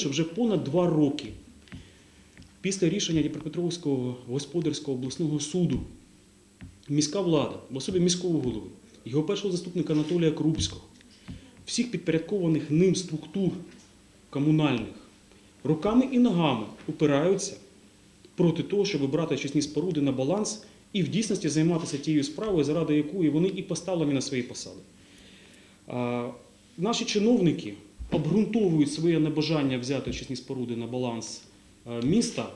що вже понад два роки після рішення Дніпропетровського господарського обласного суду міська влада, в особі міського голови, його першого заступника Анатолія Крупського, всіх підпорядкованих ним структур комунальних руками і ногами упираються проти того, щоб брати очисні споруди на баланс і в дійсності займатися тією справою, заради якої вони і поставлені на свої посади. Наші чиновники обґрунтовують своє небажання взяти очисні споруди на баланс е, міста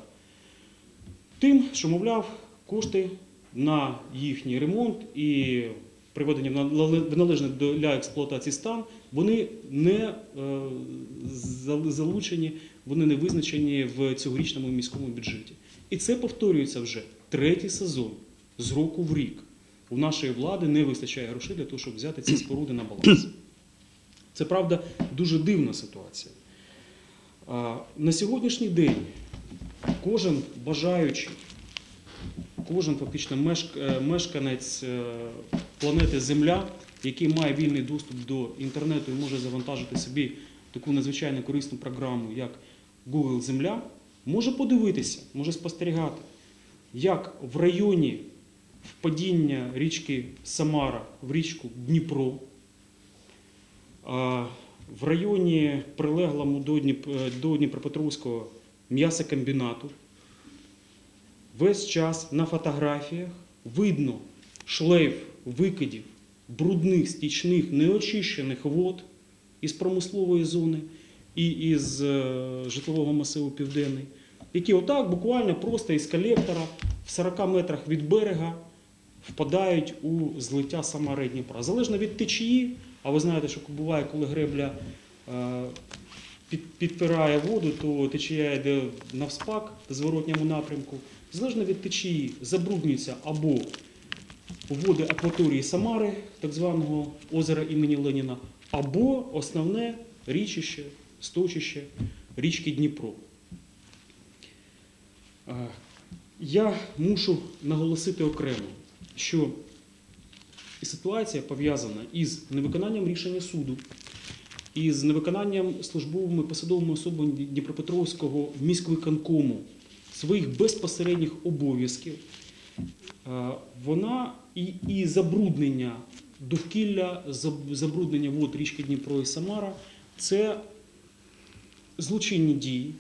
тим, що, мовляв, кошти на їхній ремонт і приведення в нале- в належний для експлуатації стан, вони не е, залучені, вони не визначені в цьогорічному міському бюджеті. І це повторюється вже третій сезон з року в рік. У нашої влади не вистачає грошей для того, щоб взяти ці споруди на баланс. Це правда дуже дивна ситуація. На сьогоднішній день кожен бажаючий, кожен фактично е, мешканець е, планети Земля, який має вільний доступ до інтернету і може завантажити собі таку надзвичайно корисну програму, як Google Земля, може подивитися, може спостерігати, як в районі впадіння річки Самара в річку Дніпро, в районі прилеглому е, до Дніпропетровського м'ясокомбінату весь час на фотографіях видно шлейф викидів брудних, стічних, неочищених вод із промислової зони і із е, житлового масиву Південний, які отак буквально просто із колектора в 40 метрах від берега впадають у злиття Самари Дніпра. Залежно від течії, а ви знаєте, що буває, коли гребля е, підпирає воду, то течія йде навспак в зворотньому напрямку. Залежно від течії забруднюється або води акваторії Самари, так званого озера імені Леніна, або основне річище, сточище річки Дніпро. Е, Я мушу наголосити окремо, що ситуація пов'язана із невиконанням рішення суду, із невиконанням службовими посадовими особами Дніпропетровського міськвиконкому своїх безпосередніх обов'язків, вона і, і забруднення довкілля, забруднення вод річки Дніпро і Самара це злочинні дії,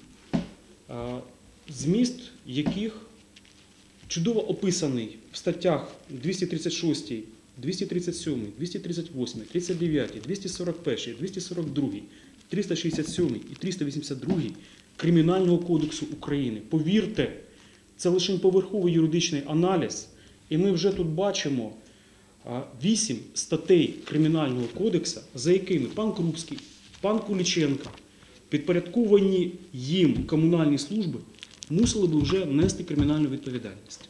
зміст яких чудово описаний в статтях 236, 237, 238, 39, 241, 242, 367 і 382 Кримінального кодексу України. Повірте, це лише поверховий юридичний аналіз, і ми вже тут бачимо а, вісім статей Кримінального кодексу, за якими пан Крупський, пан Куліченко, підпорядковані їм комунальні служби, мусили би вже нести кримінальну відповідальність.